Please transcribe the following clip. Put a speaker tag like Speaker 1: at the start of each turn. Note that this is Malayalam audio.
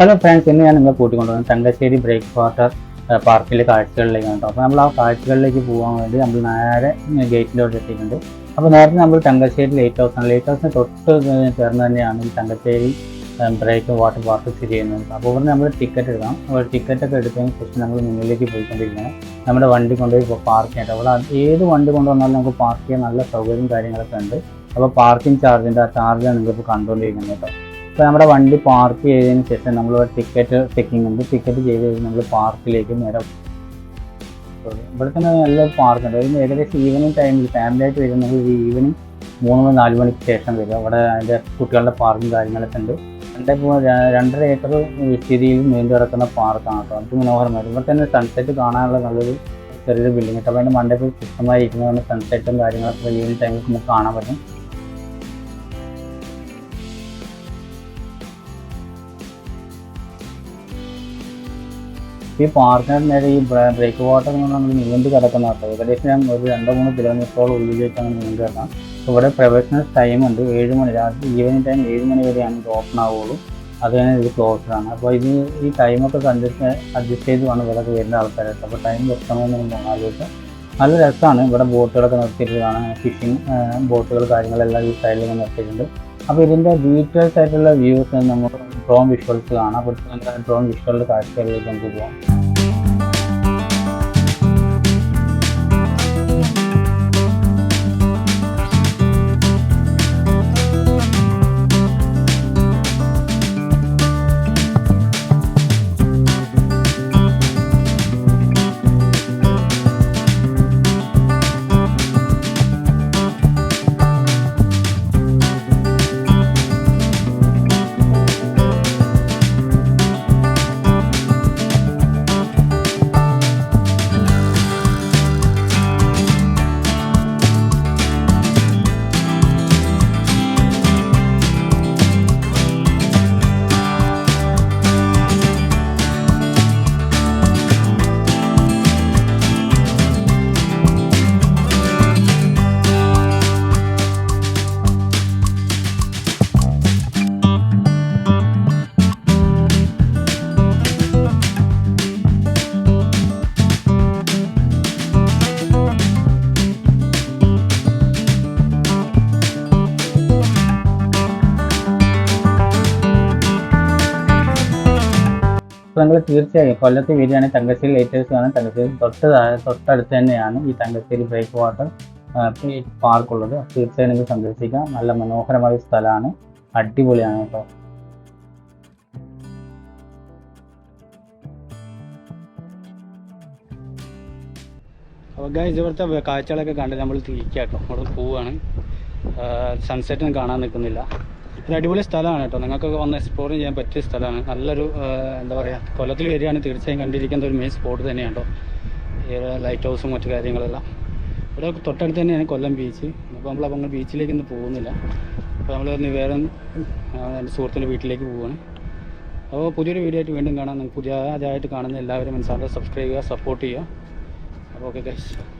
Speaker 1: ഹലോ ഫ്രണ്ട്സ് ഇന്ന് ഞാൻ നിങ്ങളെ കൂട്ടിക്കൊണ്ടുവന്നത് തങ്കശ്ശേരി ബ്രേക്ക് വാട്ടർ പാർക്കിലെ കാഴ്ചകളിലേക്കാണ് കേട്ടോ. അപ്പോൾ നമ്മൾ ആ കാഴ്ചകളിലേക്ക് പോകാൻ വേണ്ടി നമ്മൾ നേരെ ഗേറ്റിലോട്ട് എത്തിയിട്ടുണ്ട്. അപ്പോൾ നേരത്തെ നമ്മൾ തങ്കശ്ശേരി ലൈറ്റ് ഹൗസാണ് ലൈറ്റ് ഹൗസിന് തൊട്ട് ചേർന്ന് തന്നെയാണ് ഈ തങ്കശ്ശേരി ബ്രേക്ക് വാട്ടർ പാർക്ക് സ്ഥിതി ചെയ്യുന്നത്. അപ്പോൾ ഇവിടെ നമ്മൾ ടിക്കറ്റ് എടുക്കാം അപ്പോൾ ടിക്കറ്റൊക്കെ എടുത്തതിന് ശേഷം നമ്മൾ മുന്നിലേക്ക് പോയിക്കൊണ്ടിരിക്കുകയാണ്. നമ്മുടെ വണ്ടി കൊണ്ടുപോയി പാർക്ക് ചെയ്യട്ടെ അവിടെ ഏത് വണ്ടി കൊണ്ടുവന്നാലും നമുക്ക് പാർക്ക് ചെയ്യാൻ നല്ല സൗകര്യം കാര്യങ്ങളൊക്കെ ഉണ്ട്. അപ്പോൾ പാർക്കിംഗ് ചാർജിന്റെ ആ ചാർജാണ് നിങ്ങളിപ്പോൾ കണ്ടുകൊണ്ടിരിക്കുന്നത് കേട്ടോ. ഇപ്പോൾ നമ്മുടെ വണ്ടി പാർക്ക് ചെയ്തതിന് ശേഷം നമ്മൾ ടിക്കറ്റ് ചെക്കിംഗ് ഉണ്ട്. ടിക്കറ്റ് ചെയ്ത് കഴിഞ്ഞ് നമ്മൾ പാർക്കിലേക്ക് നേരെ. ഇവിടെ തന്നെ നല്ല പാർക്ക് ഉണ്ട്. ഒരു ഏകദേശം ഈവനിങ് ടൈമിൽ ഫാമിലി ആയിട്ട് വരുന്നത് ഒരു ഈവനിങ് മൂന്ന് മണി നാല് മണിക്ക് ശേഷം വരും. അവിടെ അതിന്റെ കുട്ടികളുടെ പാർക്കും കാര്യങ്ങളൊക്കെ ഉണ്ട്. രണ്ട് രണ്ടര ഏക്കർ വിസ്തീതിയിൽ നീണ്ടു കിടക്കുന്ന പാർക്കാണ് കേട്ടോ. അത് മനോഹരമായിട്ട്. ഇവിടെ തന്നെ സൺസെറ്റ് കാണാനുള്ള നല്ലൊരു ചെറിയൊരു ബിൽഡിംഗ് അപ്പോൾ അതിന്റെ മണ്ടേ ശുദ്ധമായി ഇരിക്കുന്നതുകൊണ്ട് സൺസെറ്റും കാര്യങ്ങളൊക്കെ ഈവനിങ് ടൈമിൽ നമുക്ക് കാണാൻ പറ്റും. ഈ പാർക്കിന് നേരെ ഈ ബ്രേക്ക് വാട്ടർ എന്ന് പറഞ്ഞാൽ നമ്മൾ നീണ്ടു കിടക്കുന്ന കേട്ടോ. ഏകദേശം ഒരു രണ്ടോ മൂന്ന് കിലോമീറ്ററോളം ഉള്ളിലേക്കാണ് നീണ്ടു കിടക്കാം അപ്പോൾ ഇവിടെ പ്രൊഫഷണൽ ടൈം ഉണ്ട്. ഏഴ് മണി രാത്രി ഈവനിങ് ടൈം ഏഴ് മണി വരെയാണ് ഇത് ഓപ്പൺ ആവുള്ളൂ. അത് തന്നെ ഇത് ക്ലോസ്ഡ് ആണ്. അപ്പോൾ ഇത് ഈ ടൈമൊക്കെ കണ്ടിട്ട് അഡ്ജസ്റ്റ് ചെയ്ത് വേണം ഇവിടെയൊക്കെ വരുന്ന ആൾക്കാരായിട്ട് അപ്പോൾ ടൈം നമ്മൾ ആലോചിച്ച്. നല്ല രസമാണ് ഇവിടെ ബോട്ടുകളൊക്കെ നിർത്തിയിട്ട് കാണാൻ. ഫിഷിംഗ് ബോട്ടുകൾ കാര്യങ്ങളെല്ലാം ഈ സൈഡിൽ നിർത്തിയിട്ടുണ്ട്. അപ്പോൾ ഇതിന്റെ ഡീറ്റെയിൽസ് ആയിട്ടുള്ള വ്യൂസ് നമുക്ക് ഡ്രോൺ വിഷ്വൽസ് കാണാം അപ്പോൾ ഡ്രോൺ വിഷ്വലിന്റെ കാഴ്ചകളിലേക്ക് നമുക്ക് പോകാം അപ്പോൾ തീർച്ചയായും കൊല്ലത്ത് വരികയാണെങ്കിൽ തങ്കശ്ശേരി ലേറ്റേഴ്സ് കാണാൻ തങ്കശ്ശേരി തൊട്ട് തൊട്ടടുത്ത് തന്നെയാണ് ഈ തങ്കശ്ശേരി ബ്രേക്ക് വാട്ടർ പാർക്കുള്ളത് തീർച്ചയായും നിങ്ങൾ സന്ദർശിക്കാം. നല്ല മനോഹരമായ സ്ഥലമാണ്. അടിപൊളിയാണ് കേട്ടോ. അപ്പോൾ ഗൈസ് ഇവിടുത്തെ കാഴ്ചകളൊക്കെ കണ്ട് നമ്മൾ തിരിക്കാം കേട്ടോ അവിടെ പോവുകയാണ് സൺസെറ്റിന് കാണാൻ നിൽക്കുന്നില്ല ഒരു അടിപൊളി സ്ഥലമാണ് കേട്ടോ. നിങ്ങൾക്കൊക്കെ വന്ന് എക്സ്പ്ലോർ ചെയ്യാൻ പറ്റിയ സ്ഥലമാണ്. നല്ലൊരു എന്താ പറയുക കൊല്ലത്തിൽ വരികയാണെങ്കിൽ തീർച്ചയായും കണ്ടിരിക്കുന്ന ഒരു മെയിൻ സ്പോട്ട് തന്നെയാണ് കേട്ടോ. ഈ ലൈറ്റ് ഹൗസും മറ്റു കാര്യങ്ങളെല്ലാം. ഇവിടെ തൊട്ടടുത്ത് തന്നെയാണ് കൊല്ലം ബീച്ച് അപ്പോൾ നമ്മൾ അങ്ങ് ബീച്ചിലേക്ക് ഇന്ന് പോകുന്നില്ല. അപ്പോൾ നമ്മൾ വേറെ എന്റെ സുഹൃത്തിന്റെ വീട്ടിലേക്ക് പോവുകയാണ് അപ്പോൾ പുതിയൊരു വീഡിയോ ആയിട്ട് വീണ്ടും കാണാം. നിങ്ങൾക്ക് പുതിയ ആദ്യമായിട്ട് കാണുന്ന എല്ലാവരും മനസ്സിലാക്കുക സബ്സ്ക്രൈബ് ചെയ്യുക സപ്പോർട്ട് ചെയ്യുക. അപ്പോൾ ഓക്കെ ഗൈസ്